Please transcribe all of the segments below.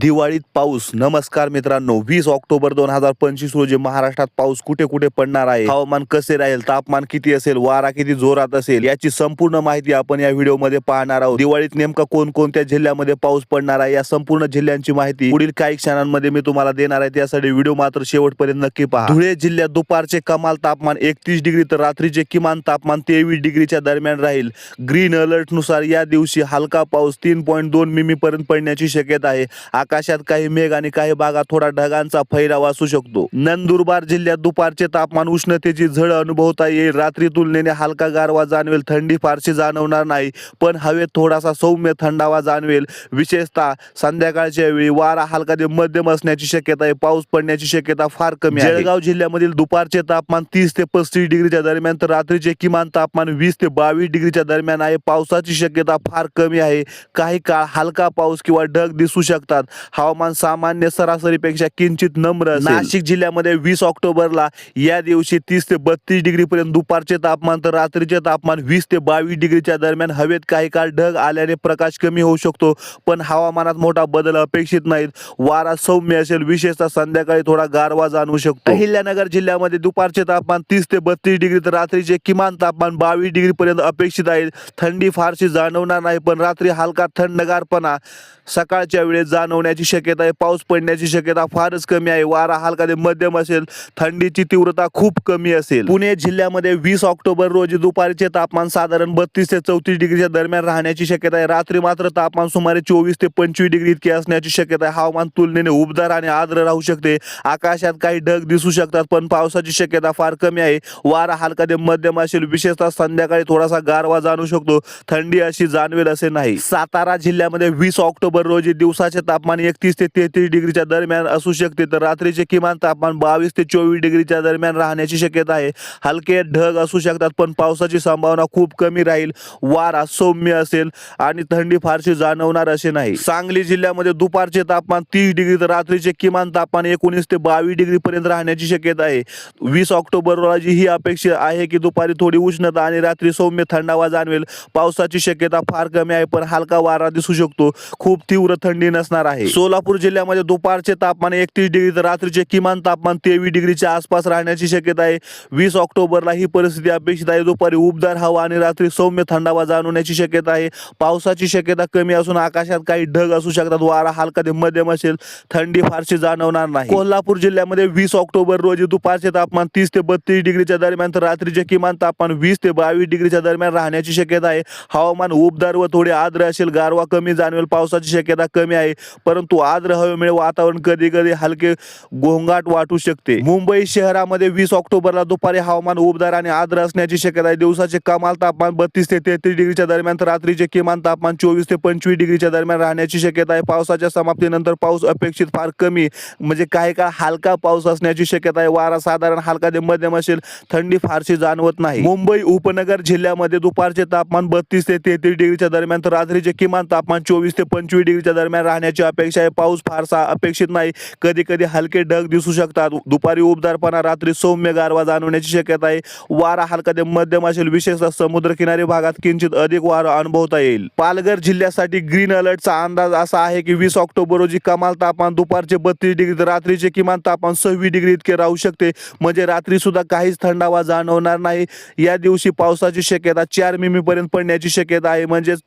दिवाळीत पाऊस. नमस्कार मित्रांनो वीस ऑक्टोबर दोन हजार पंचवीस रोजी महाराष्ट्रात पाऊस कुठे कुठे पडणार आहे? हवामान कसे राहील? तापमान किती असेल? वारा किती जोरात असेल? याची संपूर्ण माहिती आपण या व्हिडिओमध्ये पाहणार आहोत. दिवाळीत नेमका कोणकोणत्या जिल्ह्यामध्ये पाऊस पडणार आहे? या संपूर्ण जिल्ह्यांची माहिती पुढील काही क्षणांमध्ये मी तुम्हाला देणार आहे. त्यासाठी व्हिडिओ मात्र शेवटपर्यंत नक्की पहा. धुळे जिल्ह्यात दुपारचे कमाल तापमान एकतीस डिग्री तर रात्रीचे किमान तापमान तेवीस डिग्रीच्या दरम्यान राहील. ग्रीन अलर्टनुसार या दिवशी हलका पाऊस तीन पॉईंट दोन मिमी पर्यंत पडण्याची शक्यता आहे. आकाशात काही मेघ आणि काही भागात थोडा ढगांचा फैलाव असू शकतो. नंदुरबार जिल्ह्यात दुपारचे तापमान उष्णतेची झळ अनुभवता येईल. रात्री तुलनेने हलका गारवा जाणवेल. थंडी फारशी जाणवणार नाही पण हवेत थोडासा सौम्य थंडावा जाणवेल. विशेषतः संध्याकाळच्या वेळी वारा हलका ते मध्यम असण्याची शक्यता आहे. पाऊस पडण्याची शक्यता फार कमी आहे. जळगाव जिल्ह्यामधील दुपारचे तापमान तीस ते पस्तीस डिग्रीच्या दरम्यान तर रात्रीचे किमान तापमान वीस ते बावीस डिग्रीच्या दरम्यान आहे. पावसाची शक्यता फार कमी आहे. काही काळ हलका पाऊस किंवा ढग दिसू शकतात. हवामान सामान्य सरासरीपेक्षा किंचित नम्र नाशिक जिल्ह्यामध्ये वीस ऑक्टोबरला या दिवशी तीस ते बत्तीस डिग्री पर्यंत दुपारचे तापमान तर रात्रीचे तापमान वीस ते बावीस डिग्रीच्या दरम्यान. हवेत काही काळ ढग आल्याने प्रकाश कमी होऊ शकतो पण हवामानात मोठा बदल अपेक्षित नाहीत. वारा सौम्य असेल विशेषतः संध्याकाळी थोडा गारवा जाणवू शकतो. अहिल्यानगर जिल्ह्यामध्ये दुपारचे तापमान तीस ते बत्तीस डिग्री तर रात्रीचे किमान तापमान बावीस डिग्री पर्यंत अपेक्षित आहे. थंडी फारशी जाणवणार नाही पण रात्री हलका थंडगारपणा सकाळच्या वेळेस जाणवणे होण्याची शक्यता आहे. पाऊस पडण्याची शक्यता फारच कमी आहे. वारा हलका ते मध्यम असेल. थंडीची तीव्रता खूप कमी असेल. पुणे जिल्ह्यामध्ये वीस ऑक्टोबर रोजी दुपारचे तापमान साधारण बत्तीस ते चौतीस डिग्रीच्या दरम्यान राहण्याची शक्यता आहे. रात्री मात्र तापमान सुमारे चोवीस ते पंचवीस डिग्री इतके असण्याची शक्यता आहे. हवामान तुलनेने उबदार आणि आर्द्र राहू शकते. आकाशात काही ढग दिसू शकतात पण पावसाची शक्यता फार कमी आहे. वारा हलका ते मध्यम असेल. विशेषतः संध्याकाळी थोडासा गारवा जाणू शकतो. थंडी अशी जाणवेल असे नाही. सातारा जिल्ह्यामध्ये वीस ऑक्टोबर रोजी दिवसाचे तापमान एकतीस ते तेहतीस डिग्रीच्या दरम्यान असू शकते. तर रात्रीचे किमान तापमान बावीस ते चोवीस डिग्रीच्या दरम्यान राहण्याची शक्यता आहे. हलके ढग असू शकतात पण पावसाची संभावना खूप कमी राहील. वारा सौम्य असेल आणि थंडी फारशी जाणवणार असे नाही. सांगली जिल्ह्यामध्ये दुपारचे तापमान तीस डिग्री तर रात्रीचे किमान तापमान एकोणीस ते बावीस डिग्री पर्यंत राहण्याची शक्यता आहे. वीस ऑक्टोबर रोजी ही अपेक्षा आहे की दुपारी थोडी उष्णता आणि रात्री सौम्य थंडावा जाणवेल. पावसाची शक्यता फार कमी आहे पण हलका वारा दिसू शकतो. खूप तीव्र थंडी नसणार आहे. सोलापूर जिल्ह्यामध्ये दुपारचे तापमान एकतीस डिग्री तर रात्रीचे किमान तापमान तेवीस डिग्रीच्या आसपास राहण्याची शक्यता आहे. वीस ऑक्टोबरला ही परिस्थिती अपेक्षित आहे. दुपारी उबदार हवा आणि रात्री सौम्य थंडावा जाणवण्याची शक्यता आहे. पावसाची शक्यता कमी असून आकाशात काही ढग असू शकतात. वारा हलका ते मध्यम असेल. थंडी फारशी जाणवणार नाही. कोल्हापूर जिल्ह्यामध्ये वीस ऑक्टोबर रोजी दुपारचे तापमान तीस ते बत्तीस डिग्रीच्या दरम्यान तर रात्रीचे किमान तापमान वीस ते बावीस डिग्रीच्या दरम्यान राहण्याची शक्यता आहे. हवामान उबदार व थोडे आर्द्र असेल. गारवा कमी जाणवेल. पावसाची शक्यता कमी आहे. परंतु आर्द्र हवेमुळे वातावरण कधी कधी हलके गोंगाट वाटू शकते. मुंबई शहरामध्ये वीस ऑक्टोबरला दुपारी हवामान उबदार आणि आर्द्र असण्याची शक्यता आहे. दिवसाचे कमाल तापमान बत्तीस ते तेहतीस डिग्रीच्या दरम्यान तर रात्रीचे किमान तापमान चोवीस ते पंचवीस डिग्रीच्या दरम्यान राहण्याची शक्यता आहे. पावसाच्या समाप्तीनंतर पाऊस अपेक्षित फार कमी म्हणजे काही काळ हलका पाऊस असण्याची शक्यता आहे. वारा साधारण हलका ते मध्यम असेल थंडी फारशी जाणवत नाही. मुंबई उपनगर जिल्ह्यामध्ये दुपारचे तापमान बत्तीस ते तेहतीस डिग्रीच्या दरम्यान तर रात्रीचे किमान तापमान चोवीस ते पंचवीस डिग्रीच्या दरम्यान राहण्याची अपेक्षा आहे पाऊस फारसा अपेक्षित नाही. कधी कधी हलके ढग दिसू शकतात. दुपारी उबदारपणा रात्री सौम्य गारवा जाणवण्याची शक्यता आहे. वारा हलका ते मध्यम असेल. विशेषतः समुद्रकिनारी भागात किंचित अधिक वारा अनुभवता येईल. पालघर जिल्ह्यासाठी ग्रीन अलर्टचा अंदाज असा आहे की वीस ऑक्टोबर रोजी कमाल तापमान दुपारचे बत्तीस डिग्री रात्रीचे किमान तापमान सव्वीस डिग्री इतके राहू शकते. म्हणजे रात्री सुद्धा काहीच थंडावा जाणवणार नाही. या दिवशी पावसाची शक्यता चार मिमी पर्यंत पडण्याची शक्यता आहे. म्हणजेच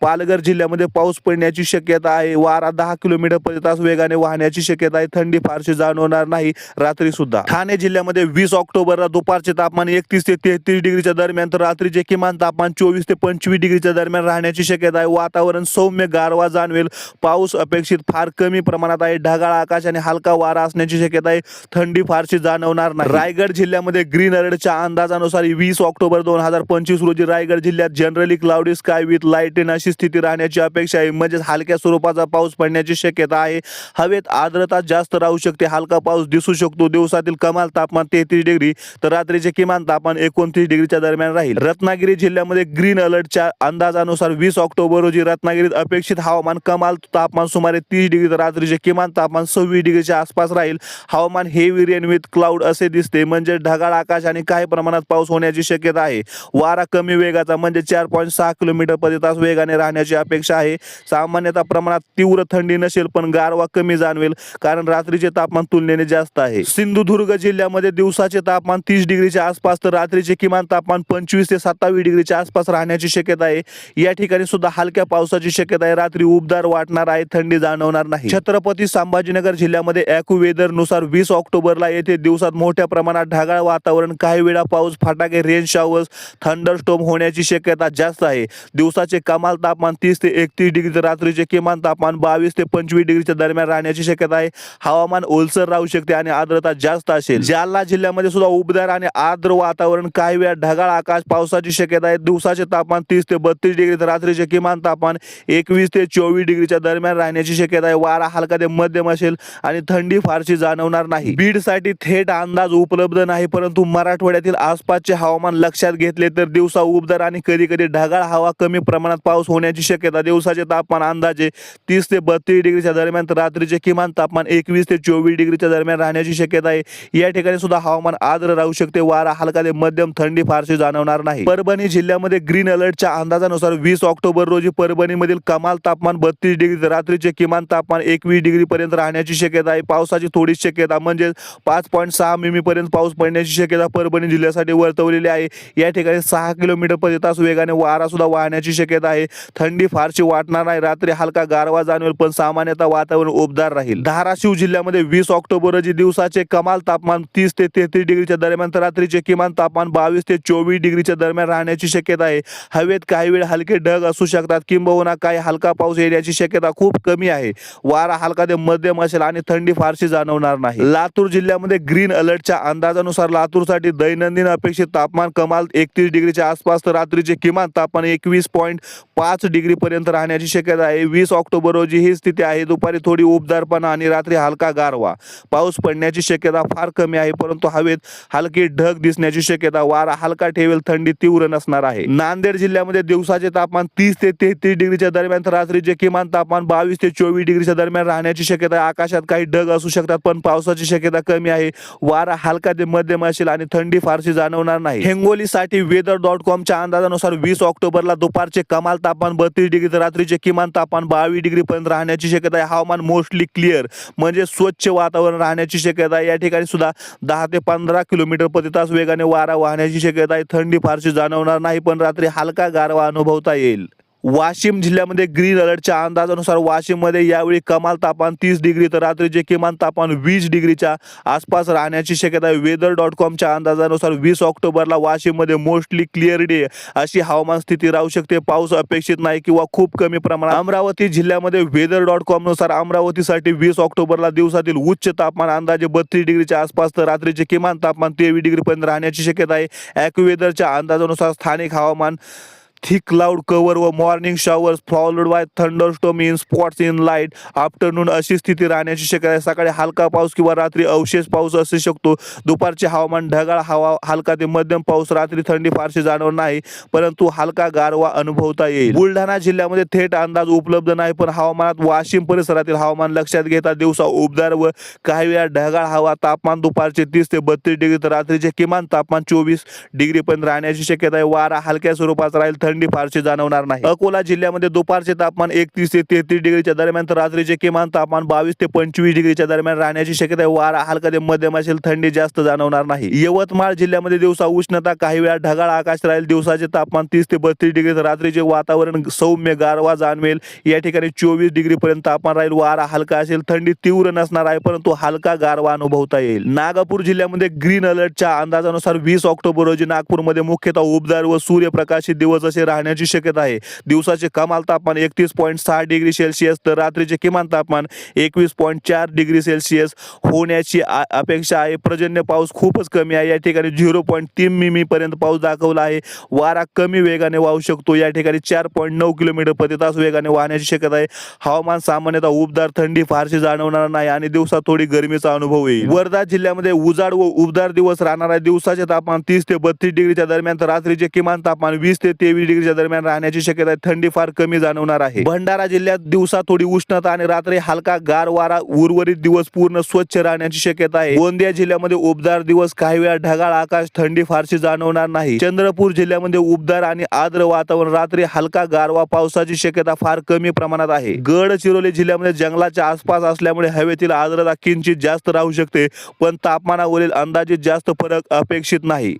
पालघर जिल्ह्यामध्ये पाऊस पडण्याची शक्यता आहे. वारा दहा किलोमीटर प्रति तास वेगाने वाहण्याची शक्यता आहे. थंडी फारशी जाणवणार नाही. रात्री सुद्धा. ठाणे जिल्ह्यामध्ये वीस ऑक्टोबरला दुपारचे तापमान एकतीस ते तेहतीस डिग्रीच्या दरम्यान तर रात्रीचे किमान तापमान चोवीस ते पंचवीस डिग्रीच्या दरम्यान राहण्याची शक्यता आहे. वातावरण सौम्य गारवा जाणवेल. पाऊस अपेक्षित फार कमी प्रमाणात आहे. ढगाळ आकाश आणि हलका वारा असण्याची शक्यता आहे. थंडी फारशी जाणवणार नाही. रायगड जिल्ह्यामध्ये ग्रीन अलर्टच्या अंदाजानुसार वीस ऑक्टोबर दोन हजार पंचवीस रोजी रायगड जिल्ह्यात generally cloudy sky with light in अशी स्थिती राहण्याची अपेक्षा आहे. म्हणजेच हलक्या स्वरूपाचा पाऊस पडण्याची शक्यता आहे. हवेत आर्द्रता जास्त राहू शकते. हलका पाऊस दिसू शकतो. दिवसातील कमाल तापमान तेहतीस डिग्री तर रात्रीचे किमान तापमान एकोणतीस डिग्रीच्या दरम्यान राहील. रत्नागिरी जिल्ह्यामध्ये ग्रीन अलर्टच्या अंदाजानुसार वीस ऑक्टोबर रोजी रत्नागिरीत अपेक्षित हवामान कमाल तापमान सुमारे तीस डिग्री तर रात्रीचे किमान तापमान सव्वीस डिग्रीच्या आसपास राहील. हवामान हेवी रेन विथ क्लाउड असे दिसते. म्हणजे ढगाळ आकाश आणि काही प्रमाणात पाऊस होण्याची शक्यता आहे. वारा कमी वेगाचा म्हणजे चार पॉईंट सहा किलोमीटर प्रति तास वेगाने राहण्याची अपेक्षा आहे. सामान्यतः प्रमाणात तीव्र थंडी थंडी नसेल पण गारवा कमी जाणवेल कारण रात्रीचे तापमान तुलनेने जास्त आहे. सिंधुदुर्ग जिल्ह्यामध्ये दिवसाचे तापमान तीस डिग्रीच्या आसपास तर रात्रीचे किमान तापमान पंचवीस ते सत्तावीस डिग्रीच्या आसपास राहण्याची शक्यता आहे. या ठिकाणी सुद्धा हलक्या पावसाची शक्यता आहे. रात्री उबदार वाटणार आहे थंडी जाणवणार नाही. छत्रपती संभाजीनगर जिल्ह्यामध्ये ॲक्यू वेदरनुसार वीस ऑक्टोबरला येथे दिवसात मोठ्या प्रमाणात ढगाळ वातावरण काही वेळा पाऊस फटाके रेन शॉवर्स थंडरस्टोम होण्याची शक्यता जास्त आहे. दिवसाचे कमाल तापमान तीस ते एकतीस डिग्री तर रात्रीचे किमान तापमान बावीस ते पंचवीस डिग्रीच्या दरम्यान राहण्याची शक्यता आहे. हवामान ओलसर राहू शकते आणि आर्द्रता जास्त असेल. जालना जिल्ह्यामध्ये सुद्धा उबदार आणि आर्द्र वातावरण काही वेळा ढगाळ आकाश पावसाची शक्यता आहे. दिवसाचे तापमान तीस ते बत्तीस डिग्री तर रात्रीचे किमान तापमान एकवीस ते चोवीस डिग्रीच्या दरम्यान राहण्याची शक्यता आहे. वारा हलका ते मध्यम असेल आणि थंडी फारशी जाणवणार नाही. बीडसाठी थेट अंदाज उपलब्ध नाही परंतु मराठवाड्यातील आसपासचे हवामान लक्षात घेतले तर दिवसा उबदार आणि कधी कधी ढगाळ हवा कमी प्रमाणात पाऊस होण्याची शक्यता दिवसाचे तापमान अंदाजे तीस ते बत्तीस डिग्रीच्या दरम्यान तर रात्रीचे किमान तापमान एकवीस ते चोवीस डिग्रीच्या दरम्यान राहण्याची शक्यता आहे. या ठिकाणी सुद्धा हवामान आर्द्र राहू शकते. वारा हलका ते मध्यम थंडी फारशी जाणवणार नाही. परभणी जिल्ह्यामध्ये ग्रीन अलर्टच्या अंदाजानुसार वीस ऑक्टोबर रोजी परभणीमधील कमाल तापमान बत्तीस डिग्री रात्रीचे किमान तापमान एकवीस डिग्री पर्यंत राहण्याची शक्यता आहे. पावसाची थोडी शक्यता म्हणजे पाच पॉईंट सहा मिमी पर्यंत पाऊस पडण्याची शक्यता परभणी जिल्ह्यासाठी वर्तवलेली आहे. या ठिकाणी सहा किलोमीटर प्रति तास वेगाने वारा सुद्धा वाहण्याची शक्यता आहे. थंडी फारशी वाटणार नाही. रात्री हलका गारवा जाणवेल पण सामान्यतः वातावरण उबदार राहील. धाराशिव जिल्ह्यामध्ये वीस ऑक्टोबर रोजी दिवसाचे कमाल तापमान तीस ते तेहतीस डिग्रीच्या दरम्यान तर रात्रीचे किमान तापमान बावीस ते चोवीस डिग्रीच्या दरम्यान राहण्याची शक्यता आहे. हवेत काही वेळ हलके ढग असू शकतात. किंबहुना काही हलका पाऊस येण्याची शक्यता खूप कमी आहे. वारा हलका ते मध्यम असेल आणि थंडी फारशी जाणवणार नाही. लातूर जिल्ह्यामध्ये ग्रीन अलर्टच्या अंदाजानुसार लातूरसाठी दैनंदिन अपेक्षित तापमान कमाल एकतीस डिग्रीच्या आसपास तर रात्रीचे किमान तापमान एकवीस पॉईंट पाच डिग्री पर्यंत राहण्याची शक्यता आहे. वीस ऑक्टोबर रोजी ही स्थिती आहे. दुपारी थोडी उबदारपणा आणि रात्री हलका गारवा. पाऊस पडण्याची शक्यता फार कमी आहे परंतु हवेत हलकी ढग दिसण्याची शक्यता. वारा हलका ठेवेल थंडी तीव्र नसणार आहे. नांदेड जिल्ह्यामध्ये दिवसाचे तापमान तीस ते तेहतीस डिग्रीच्या दरम्यान तर रात्रीचे किमान तापमान बावीस ते चोवीस डिग्रीच्या दरम्यान राहण्याची शक्यता आहे. आकाशात काही ढग असू शकतात पण पावसाची शक्यता कमी आहे. वारा हलका ते मध्यम असेल आणि थंडी फारशी जाणवणार नाही. हिंगोलीसाठी वेदर डॉट कॉमच्या अंदाजानुसार वीस ऑक्टोबरला दुपारचे कमाल तापमान बत्तीस डिग्री तर रात्रीचे किमान तापमान बावीस डिग्री पर्यंत राहण्याची शक्यता आहे. हवामान मोस्टली क्लिअर म्हणजे स्वच्छ वातावरण राहण्याची शक्यता आहे. या ठिकाणी सुद्धा दहा ते पंधरा किलोमीटर प्रति तास वेगाने वारा वाहण्याची शक्यता आहे. थंडी फारशी जाणवणार नाही पण रात्री हलका गारवा अनुभवता येईल. वाशिम जिल्ह्यामध्ये ग्रीन अलर्टच्या अंदाजानुसार वाशिममध्ये यावेळी कमाल तापमान तीस डिग्री तर रात्रीचे किमान तापमान वीस डिग्रीच्या आसपास राहण्याची शक्यता आहे. वेदर डॉट कॉमच्या अंदाजानुसार वीस ऑक्टोबरला वाशिममध्ये मोस्टली क्लिअर डे अशी हवामान स्थिती राहू शकते. पाऊस अपेक्षित नाही किंवा खूप कमी प्रमाणात. अमरावती जिल्ह्यामध्ये वेदर डॉट कॉमनुसार अमरावतीसाठी वीस ऑक्टोबरला दिवसातील उच्च तापमान अंदाजे बत्तीस डिग्रीच्या आसपास तर रात्रीचे किमान तापमान तेवीस डिग्रीपर्यंत राहण्याची शक्यता आहे. ॲक्युवेदरच्या अंदाजानुसार स्थानिक हवामान थिक क्लाउड कव्हर व morning showers followed by thunderstorm in spots in light afternoon अशी स्थिती राहण्याची शक्यता आहे. सकाळी हलका पाऊस किंवा रात्री अवशेष पाऊस असू शकतो. दुपारचे हवामान ढगाळ हवा हलका ते मध्यम पाऊस रात्री थंडी फारशी जाणवणार नाही परंतु हलका गारवा अनुभवता येईल. बुलढाणा जिल्ह्यामध्ये थेट अंदाज उपलब्ध नाही पण हवामानात वाशिम परिसरातील हवामान लक्षात घेता दिवसा उबदार व काही वेळा ढगाळ हवा. तापमान दुपारचे तीस ते बत्तीस डिग्री तर रात्रीचे किमान तापमान चोवीस डिग्री पण राहण्याची शक्यता आहे. वारा हलक्या स्वरूपाचा राहील. थंडी थंडी फारशी जाणवणार नाही. अकोला जिल्ह्यामध्ये दुपारचे तापमान एकतीस ते तेहतीस डिग्रीच्या दरम्यान तर रात्रीचे किमान तापमान बावीस ते पंचवीस डिग्रीच्या दरम्यान राहण्याची शक्यता आहे. वारा हलका ते मध्यम असेल थंडी जास्त जाणवणार नाही. यवतमाळ जिल्ह्यामध्ये दिवसा उष्णता काही वेळा ढगाळ आकाश राहील. दिवसाचे तापमान तीस ते बत्तीस डिग्री तर रात्रीचे वातावरण सौम्य गारवा जाणवेल. या ठिकाणी चोवीस डिग्री पर्यंत तापमान राहील. वारा हलका असेल थंडी तीव्र नसणार आहे परंतु हलका गारवा अनुभवता येईल. नागपूर जिल्ह्यामध्ये ग्रीन अलर्टच्या अंदाजानुसार वीस ऑक्टोबर रोजी नागपूरमध्ये मुख्यतः उबदार व सूर्यप्रकाशित दिवस असे राहण्याची शक्यता आहे. दिवसाचे कमाल तापमान एकतीस पॉईंट सहा डिग्री सेल्सिअस तर रात्रीचे किमान तापमान एकवीस पॉईंट चार डिग्री सेल्सिअस होण्याची आ- अपेक्षा आहे. पर्जन्य पाऊस खूपच कमी आहे. या ठिकाणी झिरो पॉईंट तीन मिमी पर्यंत पाऊस दाखवला आहे. वारा कमी वेगाने वाहू शकतो. या ठिकाणी चार पॉईंट नऊ किलोमीटर प्रति तास वेगाने वाहण्याची शक्यता आहे. हवामान सामान्यतः उबदार थंडी फारशी जाणवणार नाही आणि दिवसात थोडी गरमीचा अनुभव येईल. वर्धा जिल्ह्यामध्ये उजाड व उबदार दिवस राहणार आहे. दिवसाचे तापमान तीस ते बत्तीस डिग्रीच्या दरम्यान तर रात्रीचे किमान तापमान वीस ते तेवीस एकोणीस डिग्रीच्या दरम्यान राहण्याची शक्यता थंडी फार कमी जाणवणार आहे. भंडारा जिल्ह्यात दिवसा थोडी उष्णता आणि रात्री हलका गार वारा उर्वरित दिवस पूर्ण स्वच्छ राहण्याची शक्यता आहे. गोंदिया जिल्ह्यामध्ये उबदार दिवस काही वेळा ढगाळ आकाश थंडी फारशी जाणवणार नाही. चंद्रपूर जिल्ह्यामध्ये उबदार आणि आर्द्र वातावरण रात्री हलका गारवा पावसाची शक्यता फार कमी प्रमाणात आहे. गडचिरोली जिल्ह्यामध्ये जंगलाच्या आसपास असल्यामुळे हवेतील आर्द्रता किंचित जास्त राहू शकते पण तापमानावरील अंदाजित जास्त फरक अपेक्षित नाही.